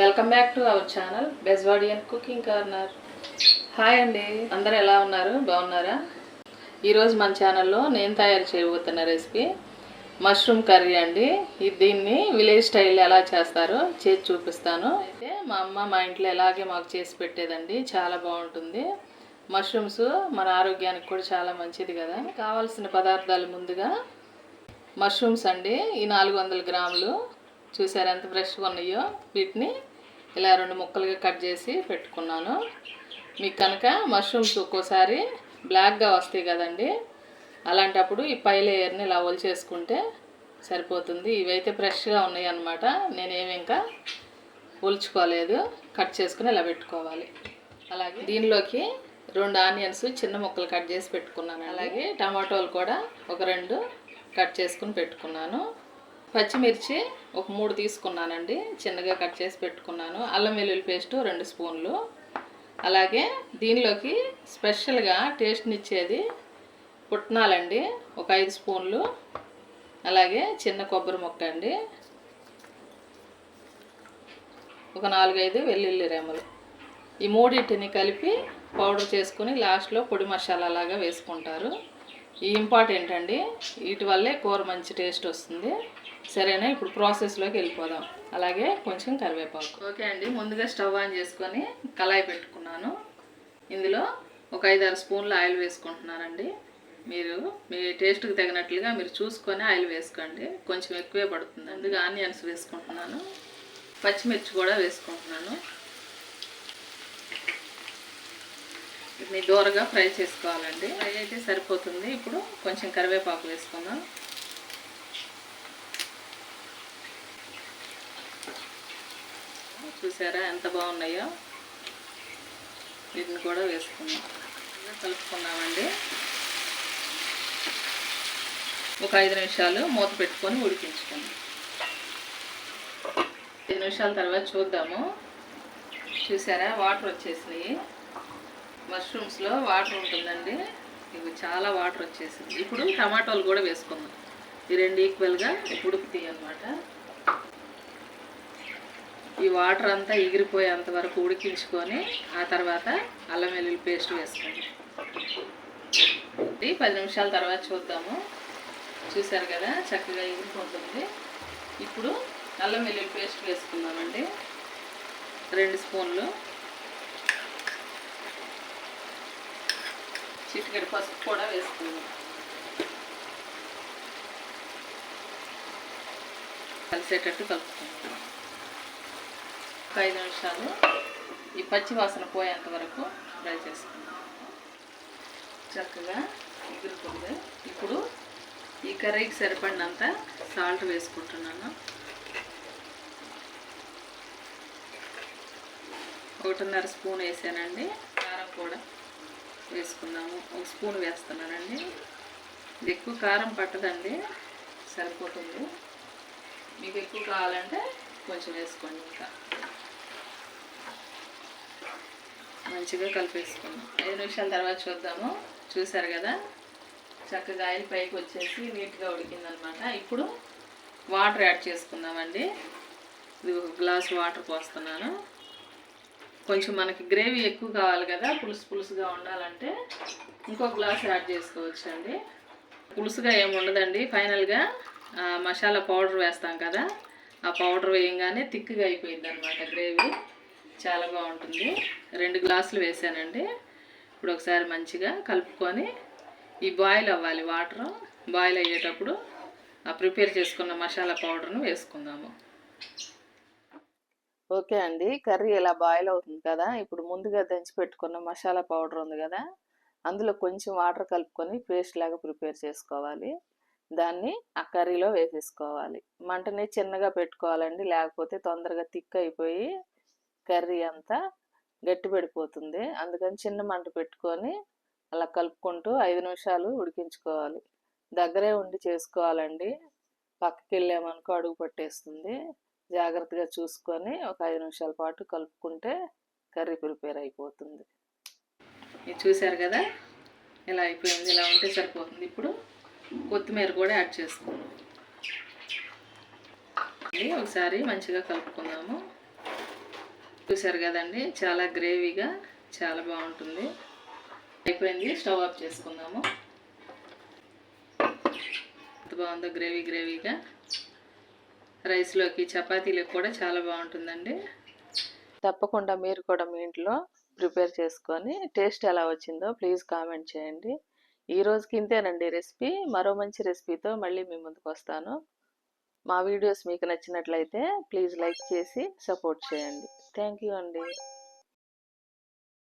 Welcome back to our channel Bezwadian cooking corner hi అండి అందరు ఎలా ఉన్నారు? బాగున్నారా? ఈరోజు మన ఛానల్లో నేను తయారు చేయబోతున్న రెసిపీ మష్రూమ్ కర్రీ అండి. దీన్ని విలేజ్ స్టైల్ ఎలా చేస్తారో చేసి చూపిస్తాను. అయితే మా అమ్మ మా ఇంట్లో ఎలాగే మాకు చేసి పెట్టేదండి చాలా బాగుంటుంది. మష్రూమ్స్ మన ఆరోగ్యానికి కూడా చాలా మంచిది కదా. కావాల్సిన పదార్థాలు ముందుగా మష్రూమ్స్ అండి ఈ నాలుగు వందల గ్రాములు. చూసారు ఎంత ఫ్రెష్గా ఉన్నాయో? వీటిని ఇలా రెండు ముక్కలుగా కట్ చేసి పెట్టుకున్నాను. మీకు కనుక మష్రూమ్స్ ఒక్కోసారి బ్లాక్గా వస్తాయి కదండి అలాంటప్పుడు ఈ పై లేయర్ని ఇలా చేసుకుంటే సరిపోతుంది. ఇవైతే ఫ్రెష్గా ఉన్నాయి అనమాట నేనేమి ఇంకా ఒలుచుకోలేదు. కట్ చేసుకుని ఇలా పెట్టుకోవాలి. అలాగే దీనిలోకి రెండు ఆనియన్స్ చిన్న ముక్కలు కట్ చేసి పెట్టుకున్నాను అలాగే టమాటోలు కూడా ఒక రెండు కట్ చేసుకుని పెట్టుకున్నాను. పచ్చిమిర్చి ఒక మూడు తీసుకున్నానండి. చిన్నగా కట్ చేసి పెట్టుకున్నాను. అల్లం వెల్లుల్లి పేస్ట్ రెండు స్పూన్లు. అలాగే దీనిలోకి స్పెషల్గా టేస్ట్నిచ్చేది పుట్నాలండి. ఒక ఐదు స్పూన్లు. అలాగే చిన్న కొబ్బరి ముక్క అండి. ఒక నాలుగైదు వెల్లుల్లి రెమ్మలు. ఈ మూడింటిని కలిపి పౌడర్ చేసుకుని లాస్ట్లో పొడి మసాలా లాగా వేసుకుంటారు. ఈ ఇంపార్టెంట్ అండి. వీటి వల్లే కూర మంచి టేస్ట్ వస్తుంది. సరేనా? ఇప్పుడు ప్రాసెస్లోకి వెళ్ళిపోదాం. అలాగే కొంచెం కరివేపాకు. ఓకే అండి. ముందుగా స్టవ్ ఆన్ చేసుకొని కళాయి పెట్టుకున్నాను. ఇందులో ఒక ఐదారు స్పూన్ల ఆయిల్ వేసుకుంటున్నానండి. మీరు మీ టేస్ట్కి తగినట్లుగా మీరు చూసుకొని ఆయిల్ వేసుకోండి. కొంచెం ఎక్కువే పడుతుంది. అందుకే ఆనియన్స్ వేసుకుంటున్నాను. పచ్చిమిర్చి కూడా వేసుకుంటున్నాను. వీటిని దూరగా ఫ్రై చేసుకోవాలండి. ఫ్రై అయితే సరిపోతుంది. ఇప్పుడు కొంచెం కరివేపాకు వేసుకుందాం. చూసారా? ఎంత బాగున్నాయో? వీటిని కూడా వేసుకున్నాం కలుపుకున్నామండి ఒక ఐదు నిమిషాలు మూత పెట్టుకొని ఉడికించుకోండి ఐదు నిమిషాల తర్వాత చూద్దాము. చూసారా? వాటర్ వచ్చేసినాయి. మష్రూమ్స్లో వాటర్ ఉంటుందండి. ఇవి చాలా వాటర్ వచ్చేసింది. ఇప్పుడు టమాటోలు కూడా వేసుకుందాం. ఈ రెండు ఈక్వల్గా ఉడుకుతాయి అన్నమాట ఈ వాటర్ అంతా ఎగిరిపోయేంత వరకు ఉడికించుకొని ఆ తర్వాత అల్లం వెల్లుల్లి పేస్ట్ వేసుకోండి. ఇది పది నిమిషాల తర్వాత చూద్దాము. చూసారు కదా చక్కగా ఎగిరిపోతుంది. ఇప్పుడు అల్లం వెల్లుల్లి పేస్ట్ వేసుకుందామండి. రెండు స్పూన్లు. చిటికెడు పసుపు కూడా వేసుకుందాం. కలిసేటట్టు కలుపుకుంటాం ఒక ఐదు నిమిషాలు ఈ పచ్చి వాసన పోయేంత వరకు ఫ్రై చేసుకుందాం. చక్కగా ఎగురుతుంది. ఇప్పుడు ఈ కర్రీకి సరిపడినంత సాల్ట్ వేసుకుంటున్నాను. ఒకటిన్నర స్పూన్ వేసానండి. కారం కూడా వేసుకున్నాము ఒక స్పూన్ వేస్తున్నానండి. ఇది ఎక్కువ కారం పట్టదండి. సరిపోతుంది. మీకు ఎక్కువ కావాలంటే కొంచెం వేసుకోండి ఇంకా. మంచిగా కలిపేసుకున్నాం. ఐదు నిమిషాల తర్వాత చూద్దాము. చూసారు కదా? చక్కగా ఆయిల్ పైకి వచ్చేసి నీట్గా ఉడికిందనమాట. ఇప్పుడు వాటర్ యాడ్ చేసుకుందామండి. ఇది ఒక గ్లాస్ వాటర్ పోస్తున్నాను. కొంచెం మనకి గ్రేవీ ఎక్కువ కావాలి కదా పులుసు పులుసుగా ఉండాలంటే ఇంకో గ్లాస్ యాడ్ చేసుకోవచ్చండి. పులుసుగా ఏమి ఉండదండి. ఫైనల్గా మసాలా పౌడర్ వేస్తాం కదా. ఆ పౌడర్ వేయంగానే థిక్గా అయిపోయింది అనమాట గ్రేవీ. చాలా బాగుంటుంది. రెండు గ్లాసులు వేసానండి. ఇప్పుడు ఒకసారి మంచిగా కలుపుకొని ఈ బాయిల్ అవ్వాలి వాటర్. బాయిల్ అయ్యేటప్పుడు ఆ ప్రిపేర్ చేసుకున్న మసాలా పౌడర్ను వేసుకుందాము. ఓకే అండి. కర్రీ ఇలా బాయిల్ అవుతుంది కదా? ఇప్పుడు ముందుగా దంచి పెట్టుకున్న మసాలా పౌడర్ ఉంది కదా? అందులో కొంచెం వాటర్ కలుపుకొని పేస్ట్ లాగా ప్రిపేర్ చేసుకోవాలి. దాన్ని ఆ కర్రీలో వేసేసుకోవాలి. మంటని చిన్నగా పెట్టుకోవాలండి. లేకపోతే తొందరగా థిక్ అయిపోయి కర్రీ అంతా గట్టి పడిపోతుంది. అందుకని చిన్న మంట పెట్టుకొని అలా కలుపుకుంటూ ఐదు నిమిషాలు ఉడికించుకోవాలి. దగ్గరే ఉండి చేసుకోవాలండి. పక్కకి వెళ్ళామనుకో అడుగు పట్టేస్తుంది. జాగ్రత్తగా చూసుకొని ఒక ఐదు నిమిషాల పాటు కలుపుకుంటే కర్రీ ప్రిపేర్ అయిపోతుంది. ఇది చూశారు కదా? ఇలా అయిపోయింది. ఇలా ఉంటే సరిపోతుంది. ఇప్పుడు కొత్తిమీర కూడా యాడ్ చేసుకుందాం. ఒకసారి మంచిగా కలుపుకుందాము. చూసారు కదండి చాలా గ్రేవీగా చాలా బాగుంటుంది. అయిపోయింది స్టవ్ ఆఫ్ చేసుకుందాము. ఎంత బాగుందో గ్రేవీ గ్రేవీగా. రైస్లోకి చపాతీలకు కూడా చాలా బాగుంటుందండి. తప్పకుండా మీరు కూడా మీ ఇంట్లో ప్రిపేర్ చేసుకొని టేస్ట్ ఎలా వచ్చిందో ప్లీజ్ కామెంట్ చేయండి. ఈ రోజుకి ఇంతేనండి రెసిపీ. మరో మంచి రెసిపీతో మళ్ళీ మీ ముందుకు వస్తాను. మా వీడియోస్ మీకు నచ్చినట్లయితే ప్లీజ్ లైక్ చేసి సపోర్ట్ చేయండి. థ్యాంక్ యూ అండి